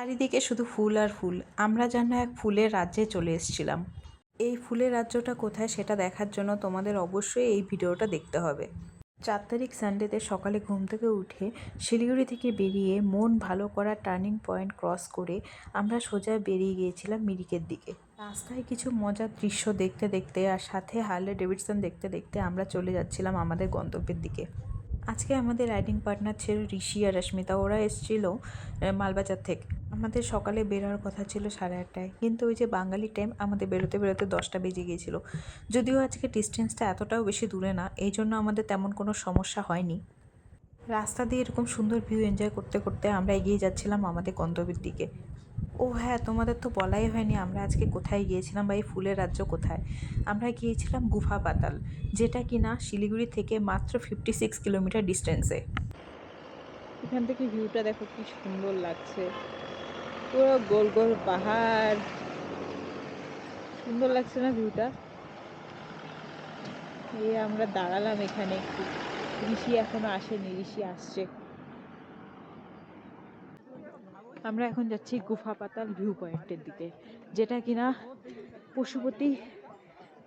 চারিদিকে শুধু ফুল আর ফুল। আমরা যেন এক ফুলের রাজ্যে চলে এসেছিলাম। এই ফুলের রাজ্যটা কোথায় সেটা দেখার জন্য তোমাদের অবশ্যই এই ভিডিওটা দেখতে হবে। চার তারিখ সানডেতে সকালে ঘুম থেকে উঠে শিলিগুড়ি থেকে বেরিয়ে মন ভালো করার টার্নিং পয়েন্ট ক্রস করে আমরা সোজা বেরিয়ে গিয়েছিলাম মিরিকের দিকে। রাস্তায় কিছু মজার দৃশ্য দেখতে দেখতে আর সাথে হার্লে ডেভিডসন দেখতে দেখতে আমরা চলে যাচ্ছিলাম আমাদের গন্তব্যের দিকে। আজকে আমাদের রাইডিং পার্টনার ছিল ঋষি আর রশ্মিতা। ওরা এসেছিল মালবাজার থেকে। আমাদের সকালে বেরোর কথা ছিল সাড়ে আটটায়। কিন্তু ওই যে বাঙালি টাইম আমাদের বেরোতে বেরোতে দশটা বেজে গিয়েছিল। যদিও আজকে ডিস্টেন্সটা এতটাও বেশি দূরে না, এই জন্য আমাদের তেমন কোনো সমস্যা হয়নি। রাস্তা দিয়ে এরকম সুন্দর ভিউ এনজয় করতে করতে আমরা এগিয়ে যাচ্ছিলাম আমাদের গন্তব্যের দিকে। ও হ্যাঁ তোমাদের তো বলাই হয়নি আমরা আজকে কোথায় গিয়েছিলাম বা এই ফুলের রাজ্য কোথায়। আমরা গিয়েছিলাম গুফা পাতাল, যেটা কি না শিলিগুড়ি থেকে মাত্র ফিফটি সিক্স কিলোমিটার ডিস্টেন্সে এখান থেকে ভিউটা দেখো কি সুন্দর লাগছে। পুরো গোল গোল পাহাড়। সুন্দর লাগছে না ভিউটা এই আমরা দাঁড়ালাম এখানে একটু। ঋষি এখনও আসেনি, ঋষি আসছে। আমরা এখন যাচ্ছি গুফা পাতাল ভিউ পয়েন্টের দিকে, যেটা কিনা পশুপতি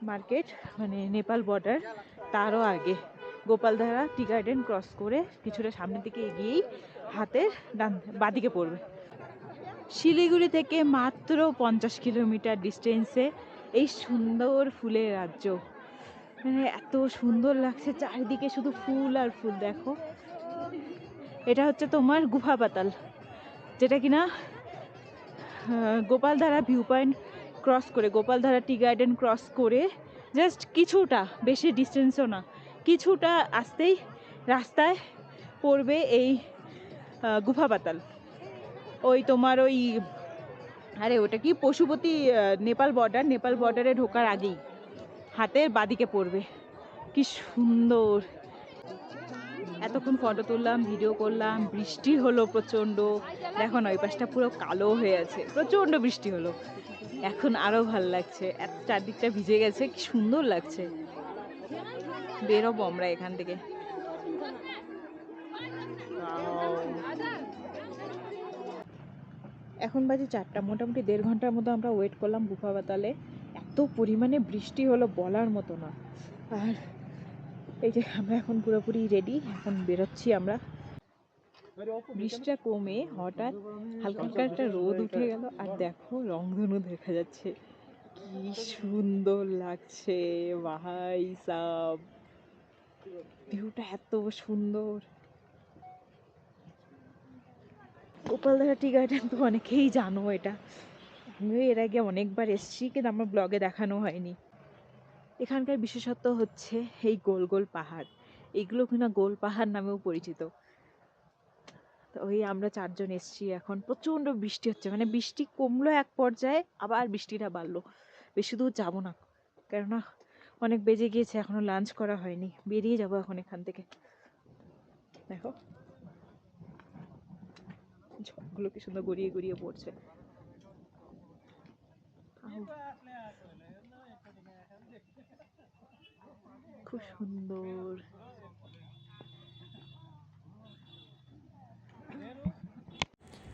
মার্কেট মানে নেপাল বর্ডার তারও আগে। গোপালধারা টি গার্ডেন ক্রস করে কিছুটা সামনের দিকে এগিয়েই হাতের ডান বাদিকে পড়বে। শিলিগুড়ি থেকে মাত্র পঞ্চাশ কিলোমিটার ডিস্টেন্সে এই সুন্দর ফুলের রাজ্য। মানে এত সুন্দর লাগছে চারিদিকে শুধু ফুল আর ফুল দেখো। এটা হচ্ছে তোমার গুফা পাতাল যেটা কিনা আহ, গোপালধারা ভিউ পয়েন্ট ক্রস করে গোপালধারা টি গার্ডেন ক্রস করে জাস্ট কিছুটা বেশি ডিস্টেন্সও না কিছুটা আসতেই রাস্তায় পড়বে এই গুফা পাতাল। ওই তোমার ওই, আরে ওটা কি? পশুপতি নেপাল বর্ডার নেপাল বর্ডারে ঢোকার আগেই হাতের বাদিকে পড়বে। কি সুন্দর। এতক্ষণ ফটো তুললাম ভিডিও করলাম, বৃষ্টি হলো প্রচণ্ড। দেখো না, ওই পাশটা পুরো কালো হয়ে আছে। প্রচণ্ড বৃষ্টি হলো। এখন আরও ভালো লাগছে। এত চারদিকটা ভিজে গেছে, কি সুন্দর লাগছে। বেরোবো আমরা এখান থেকে। এখন বাজে চারটা, মোটামুটি দেড় ঘণ্টার মতো আমরা ওয়েট করলাম গুফা পাতালে এত পরিমাণে বৃষ্টি হলো বলার মতো না। আর এই যে আমরা এখন পুরোপুরি রেডি এখন বেরোচ্ছি আমরা। বৃষ্টিটা কমে, হঠাৎ হালকা হালকা একটা রোদ উঠে গেল। আর দেখো, রংধনু দেখা যাচ্ছে। কি সুন্দর লাগছে, ভাই সাব। ভিউটা এত সুন্দর। গোপালধারা টি গার্ডেন তো অনেকেই জানো এটা। আমিও এর আগে অনেকবার এসেছি, কিন্তু আমার ব্লগে দেখানো হয়নি। এখানকার বিশেষত্ব হচ্ছে এই গোল গোল পাহাড়। এগুলো কিনা গোল পাহাড় নামেও পরিচিত। তো ওই আমরা চারজন এসেছি এখন। প্রচণ্ড বৃষ্টি হচ্ছে মানে বৃষ্টি কমলো এক পর্যায়ে, আবার বৃষ্টিটা বাড়লো। বেশি দূর যাব না, কেননা অনেক বেজে গিয়েছে, এখনও লাঞ্চ করা হয়নি। বেরিয়ে যাব এখন এখান থেকে। দেখো। ঝড়গুলো কি সুন্দর গড়িয়ে গড়িয়ে পড়ছে। খুব সুন্দর।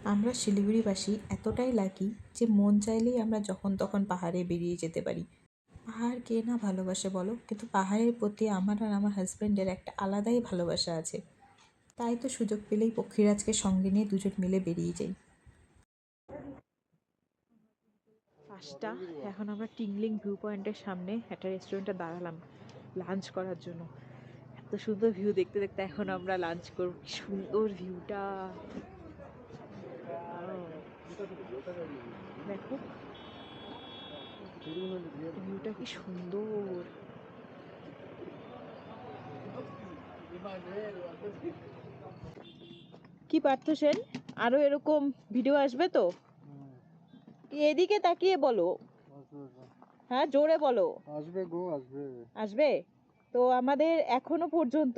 আমরা শিলিগুড়িবাসী এতটাই লাকি যে মন চাইলেই আমরা যখন তখন পাহাড়ে বেরিয়ে যেতে পারি। পাহাড় কে না ভালোবাসে বলো? কিন্তু পাহাড়ের প্রতি আমার আর আমার হাজব্যান্ডের একটা আলাদাই ভালোবাসা আছে। তাই তো সুযোগ পেলেই পক্ষীরাজকে সঙ্গে নিয়ে দুজন মিলে বেরিয়ে যাই। পাঁচটা, এখন আমরা টিংলিং ভিউ পয়েন্টের সামনে একটা রেস্টুরেন্টে দাঁড়ালাম লাঞ্চ করার জন্য। এত সুন্দর ভিউ দেখতে দেখতে এখন আমরা লাঞ্চ করব, কি সুন্দর ভিউটা। দেখো। ভিউটা কি সুন্দর। কি পার্থ সেন? আরও এরকম ভিডিও আসবে তো? এদিকে তাকিয়ে বলো। হ্যাঁ জোরে বলো। আসবে গো আসবে। আসবে? তো আমাদের এখনও পর্যন্ত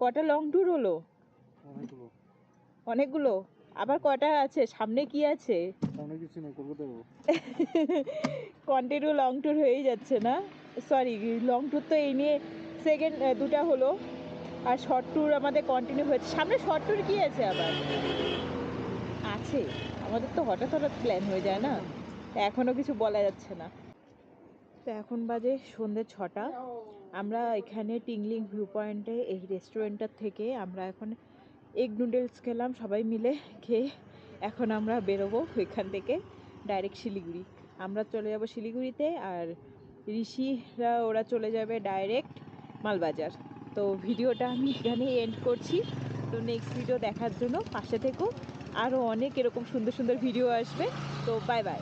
কটা লং ট্যুর হলো? অনেকগুলো। অনেকগুলো? আবার কটা আছে? সামনে কি আছে? সামনে কিছু নেই কন্টিনিউ লং ট্যুর হয়েই যাচ্ছে না? সরি লং ট্যুর তো এই নিয়ে সেকেন্ড দুটা হলো। আর শর্ট ট্যুর আমাদের কন্টিনিউ হয়েছে। সামনে শর্ট ট্যুর কি আছে আবার? আছে। আমাদের তো হঠাৎ হঠাৎ প্ল্যান হয়ে যায় না? তো এখনও কিছু বলা যাচ্ছে না। তো এখন বাজে সন্ধ্যে ছটা। আমরা এখানে টিংলিং ভিউ পয়েন্টে এই রেস্টুরেন্টটার থেকে আমরা এখন এগ নুডলস খেলাম সবাই মিলে খেয়ে। এখন আমরা বেরোবো এখান থেকে ডাইরেক্ট শিলিগুড়ি। আমরা চলে যাব শিলিগুড়িতে আর ঋষিরা ওরা চলে যাবে ডাইরেক্ট মালবাজার। তো ভিডিওটা আমি এখানে এন্ড করছি। তো নেক্সট ভিডিও দেখার জন্য পাশে থেকো। আরও অনেক এরকম সুন্দর সুন্দর ভিডিও আসবে। তো বাই বাই